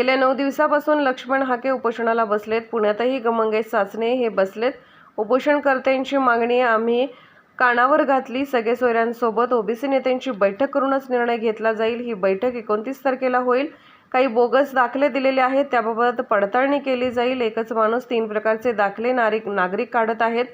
गेल्या नऊ दिवसापासून लक्ष्मण हाके उपोषणाला बसलेत. पुण्यातही गमंगे साचणे हे बसलेत. उपोषणकर्त्यांची मागणी आम्ही कानावर घातली. सगळे सोयऱ्यांसोबत ओबीसी नेत्यांची बैठक करूनच निर्णय घेतला जाईल. ही बैठक एकोणतीस तारखेला होईल. काही बोगस दाखले दिलेले आहेत. त्याबाबत पडताळणी केली जाईल. एकच माणूस तीन प्रकारचे दाखले नारिक नागरिक काढत आहेत.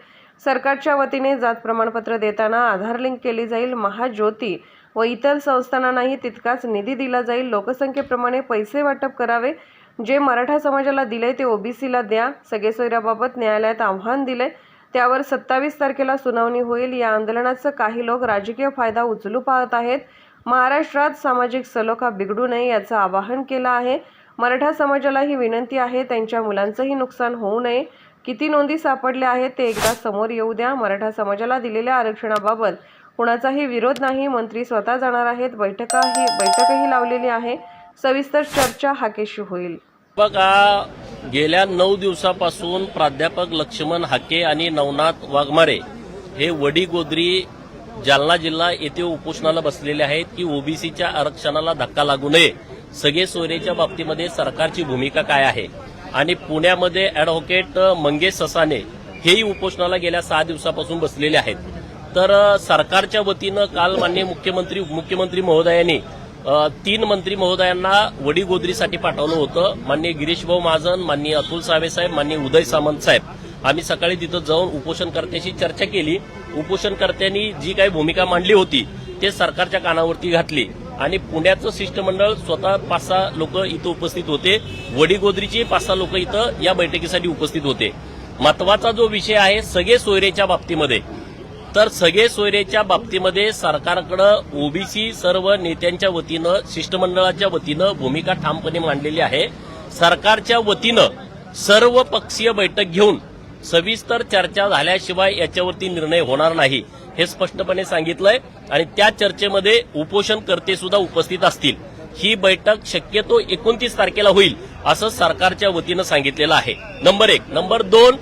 सरकारच्या वतीने जात प्रमाणपत्र देताना आधार लिंक केली जाईल. महाज्योती व इतर संस्थांनाही तितकाच निधी दिला जाईल. लोकसंख्येप्रमाणे पैसे वाटप करावे जे मराठा समाजाला दिले ते ओबीसीला द्या. सगळे सोयऱ्याबाबत न्यायालयात आव्हान दिले त्यावर सत्तावीस तारखेला सुनावणी होईल. या आंदोलनाचं काही लोक राजकीय फायदा उचलू पाहत आहेत. महाराष्ट्रात सामाजिक सलोखा बिघडू नये याचं आवाहन केलं आहे. मराठा समाजाला ही विनंती आहे त्यांच्या मुलांचंही नुकसान होऊ नये. किती नोंदी सापडल्या आहेत ते एकदा समोर येऊ द्या. मराठा समाजाला दिलेल्या आरक्षणाबाबत कुणाचाही विरोध नाही मंत्री स्वतः जाणार आहेत बैठकाही बैठकही लावलेली आहे. सविस्तर चर्चा हाकेशी होईल. बघा गेल्या नऊ दिवसापासून प्राध्यापक लक्ष्मण हाके आणि नवनाथ वाघमारे हे वडी गोद्री जालना जिल्हा येथे उपोषणाला बसलेले आहेत की ओबीसीच्या आरक्षणाला धक्का लागू नये. सगळे सोयरेच्या बाबतीमध्ये सरकारची भूमिका काय आहे? आणि पुण्यामध्ये अॅडव्होकेट मंगेश ससाने हेही उपोषणाला गेल्या सहा दिवसापासून बसलेले आहेत. तर सरकारच्या वतीनं काल माननीय मुख्यमंत्री उपमुख्यमंत्री महोदयांनी तीन मंत्री महोदयांना वडीगोदरीसाठी पाठवलं होतं. माननीय गिरीशभाऊ महाजन माननीय अतुल सावे साहेब माननीय उदय सामंत साहेब. आम्ही सकाळी तिथं जाऊन उपोषणकर्त्याशी चर्चा केली. उपोषणकर्त्यांनी जी काही भूमिका मांडली होती ते सरकारच्या कानावरती घातली. आणि पुण्याचं शिष्टमंडळ स्वतः पाच सहा लोक इथं उपस्थित होते. वडीगोदरीचे पाच सहा लोक इथं या बैठकीसाठी उपस्थित होते. महत्त्वाचा जो विषय आहे सगळे सोयरेच्या बाबतीमध्ये. तर सगळे सोयरेच्या बाबतीमध्ये सरकारकडं ओबीसी सर्व नेत्यांच्या वतीनं शिष्टमंडळाच्या वतीनं भूमिका ठामपणे मांडलेली आहे. सरकारच्या वतीनं सर्व पक्षीय बैठक घेऊन सविस्तर चर्चा झाल्याशिवाय याच्यावरती निर्णय होणार नाही हे स्पष्टपणे सांगितलंय. आणि त्या चर्चेमध्ये उपोषणकर्ते सुद्धा उपस्थित असतील. ही बैठक शक्यतो एकोणतीस तारखेला होईल असं सरकारच्या वतीनं सांगितलेलं आहे. नंबर एक. नंबर दोन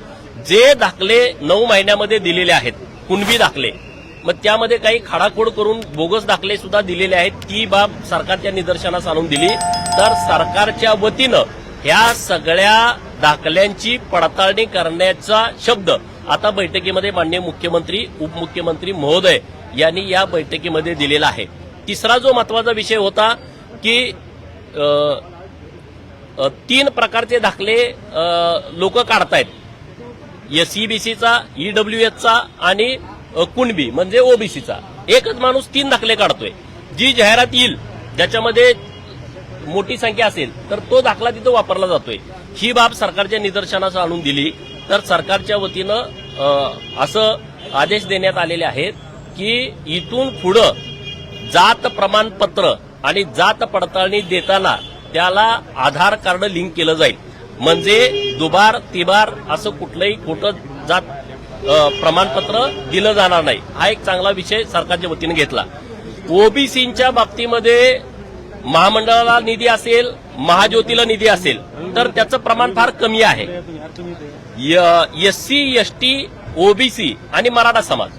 जे दाखले नऊ महिन्यामध्ये दिलेले आहेत कुणबी दाखले. मग त्यामध्ये काही खाडाखोड करून बोगस दाखले सुद्धा दिलेले आहेत. ती बाब सरकारच्या निदर्शनास आणून दिली. तर सरकारच्या वतीनं ह्या सगळ्या दाखल्यांची पडताळणी करण्याचा शब्द आता बैठकीमध्ये माननीय मुख्यमंत्री उपमुख्यमंत्री महोदय यांनी या बैठकीमध्ये दिलेला आहे. तिसरा जो महत्त्वाचा विषय होता की तीन प्रकारचे दाखले लोक काढतायत. एसईबीसीचा ईडब्ल्यूएसचा आणि कुणबी म्हणजे ओबीसीचा एकच माणूस तीन दाखले काढतोय. जी जाहिरात येईल ज्याच्यामध्ये मोठी संख्या असेल तर तो दाखला तिथं वापरला जातोय. ही बाब सरकारच्या निदर्शनास आणून दिली. तर सरकारच्या वतीनं असं आदेश देण्यात आलेले आहेत की इथून पुढं जात प्रमाणपत्र आणि जात पडताळणी देताना त्याला आधार कार्ड लिंक केलं जाईल. म्हणजे दुबार तिबार असं कुठलंही खोटं जात प्रमाणपत्र दिलं जाणार नाही. हा एक चांगला विषय सरकारच्या वतीने घेतला. ओबीसीच्या बाबतीमध्ये महामंडळाला निधी असेल महाज्योतीला निधी असेल तर त्याचं प्रमाण फार कमी आहे. एससी सी टी ओबीसी आणि मराठा समाज.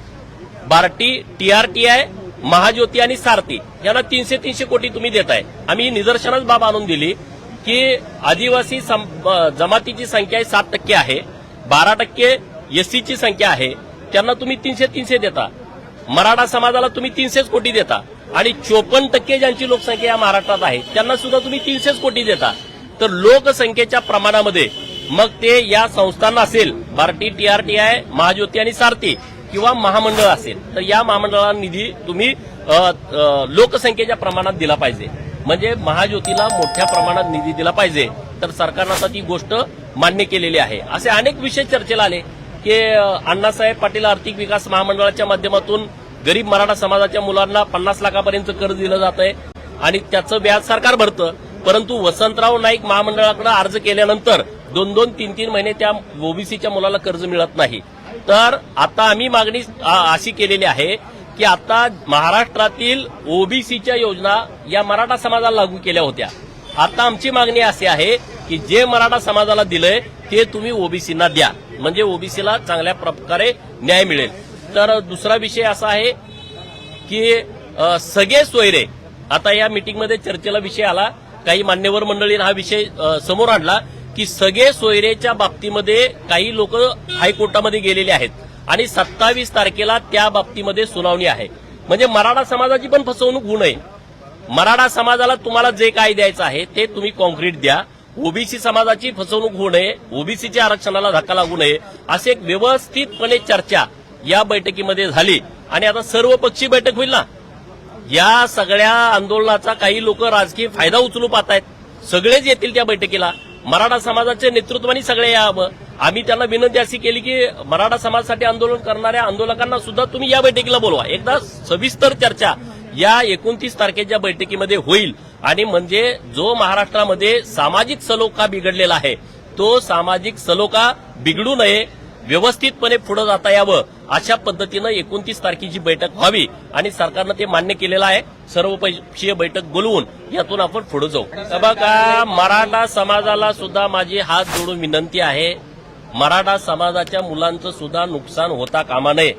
बार्टी टीआरटीआय महाज्योती आणि सारथी. यांना तीनशे तीनशे कोटी तुम्ही देताय. आम्ही निदर्शनाच बाब आणून दिली. की आदिवासी सं- जमातीची संख्या सात टक्के आहे. बारा टक्के एससीची संख्या आहे. त्यांना तुम्ही तीनशे तीनशे देता. मराठा समाजाला तुम्ही तीनशेच कोटी देता. आणि चोपन्न टक्के ज्यांची लोकसंख्या या महाराष्ट्रात आहे त्यांना सुद्धा तुम्ही तीनशेच कोटी देता. तर लोकसंख्येच्या प्रमाणामध्ये मग ते या संस्थांना असेल भारती टीआरटीआय महाज्योती आणि सारथी किंवा महामंडळ असेल. तर या महामंडळाला निधी तुम्ही लोकसंख्येच्या प्रमाणात दिला पाहिजे. म्हणजे महाज्योतीला मोठ्या प्रमाणात निधी दिला पाहिजे. तर सरकारनं आता ती गोष्ट मान्य केलेली आहे. असे अनेक विषय चर्चेला आले की अण्णासाहेब पाटील आर्थिक विकास महामंडळाच्या माध्यमातून गरीब मराठा समाजाच्या मुलांना पन्नास लाखापर्यंत कर्ज दिलं जात आहे आणि त्याचं व्याज सरकार भरतं. परंतु वसंतराव नाईक महामंडळाकडे अर्ज केल्यानंतर दोन दोन तीन तीन महिने त्या ओबीसीच्या मुलाला कर्ज मिळत नाही. तर आता आम्ही मागणी अशी केलेली आहे की आता महाराष्ट्रातील ओबीसीच्या योजना या मराठा समाजाला लागू केल्या होत्या. आता आमची मागणी अशी आहे की जे मराठा समाजाला दिलंय ते तुम्ही ओबीसीना द्या. म्हणजे ओबीसीला चांगल्या प्रकारे न्याय मिळेल. तर दुसरा विषय असा आहे की सगळे सोयरे आता या मीटिंगमध्ये चर्चेला विषय आला काही मान्यवर मंडळीनं हा विषय समोर आणला की सगळे सोयरेच्या बाबतीमध्ये काही लोक हायकोर्टामध्ये गेलेले आहेत. आणि सत्तावीस तारखेला त्या बाबतीमध्ये सुनावणी आहे. म्हणजे मराठा समाजाची पण फसवणूक होऊ नये. मराठा समाजाला तुम्हाला जे काय द्यायचं आहे ते तुम्ही कॉन्क्रीट द्या. ओबीसी समाजाची फसवणूक होऊ नये ओबीसीच्या आरक्षणाला धक्का लागू नये असे एक व्यवस्थितपणे चर्चा या बैठकीमध्ये झाली. आणि आता सर्वपक्षीय बैठक होईल ना? या सगळ्या आंदोलनाचा काही लोक राजकीय फायदा उचलू पाहत आहेत सगळेच येतील त्या बैठकीला. मराठा समाजाच्या नेतृत्वाने सगळे यावं. आम्ही त्यांना विनंती अशी केली की मराठा समाजासाठी आंदोलन करणाऱ्या आंदोलकांना सुद्धा तुम्ही या बैठकीला बोलवा. एकदा सविस्तर चर्चा या एकोणतीस तारखेच्या बैठकीमध्ये होईल. आणि म्हणजे जो महाराष्ट्रामध्ये सामाजिक सलोखा बिघडलेला आहे तो सामाजिक सलोखा बिघडू नये व्यवस्थितपणे पुढे जाता यावं अशा पद्धतीनं एकोणतीस तारखेची बैठक व्हावी. आणि सरकारनं ते मान्य केलेलं आहे. सर्वपक्षीय बैठक बोलवून यातून आपण पुढे जाऊ. बघा मराठा समाजाला सुद्धा माझी हात जोडून विनंती आहे. मराठा समाजाच्या मुलांचं सुद्धा नुकसान होता कामा नये.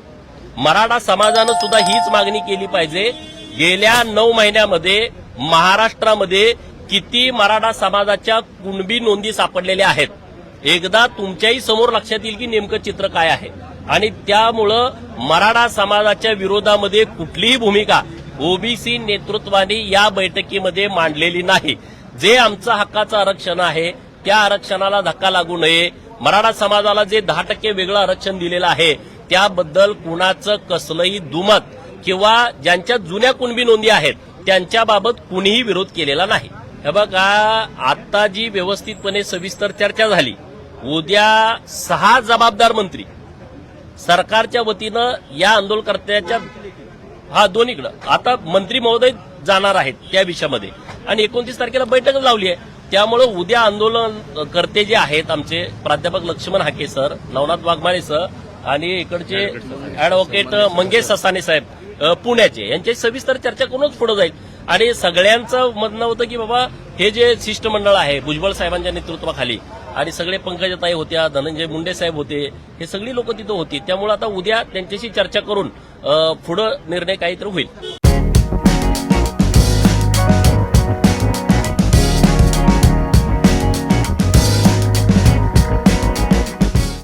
मराठा समाजानं सुद्धा हीच मागणी केली पाहिजे. गेल्या नऊ महिन्यामध्ये महाराष्ट्रामध्ये किती मराठा समाजाच्या कुणबी नोंदी सापडलेल्या आहेत? एकदा तुमच्याही समोर लक्षात येईल की नेमकं चित्र काय आहे. आणि त्यामुळं मराठा समाजाच्या विरोधामध्ये कुठलीही भूमिका ओबीसी नेतृत्वाने या बैठकीमध्ये मांडलेली नाही. जे आमचं हक्काचं आरक्षण आहे त्या आरक्षणाला धक्का लागू नये. मराठा समाजाला जे दहा टक्के वेगळं आरक्षण दिलेलं आहे त्याबद्दल कुणाचं कसलंही दुमत किंवा ज्यांच्या जुन्या कुणबी नोंदी आहेत त्यांच्याबाबत कुणीही विरोध केलेला नाही. हे बघा आता जी व्यवस्थितपणे सविस्तर चर्चा झाली उद्या सहा जबाबदार मंत्री सरकारच्या वतीनं या आंदोलकर्त्याच्या हा दोन्हीकडं. आता मंत्री महोदय जाणार आहेत त्या विषयामध्ये. आणि एकोणतीस तारखेला बैठकच लावली आहे. त्यामुळं उद्या आंदोलन करते जे आहेत आमचे प्राध्यापक लक्ष्मण हाके सर नवनाथ वाघमारे सर आणि इकडचे ऍडव्होकेट मंगेश ससाने साहेब पुण्याचे. यांच्याशी सविस्तर चर्चा करूनच पुढे जाईल. आणि सगळ्यांचं म्हणणं होतं की बाबा हे जे शिष्टमंडळ आहे भुजबळ साहेबांच्या नेतृत्वाखाली आणि सगळे पंकजाताई होत्या धनंजय मुंडे साहेब होते हे सगळी लोक तिथं होती. त्यामुळे आता उद्या त्यांच्याशी चर्चा करून पुढं निर्णय काहीतरी होईल.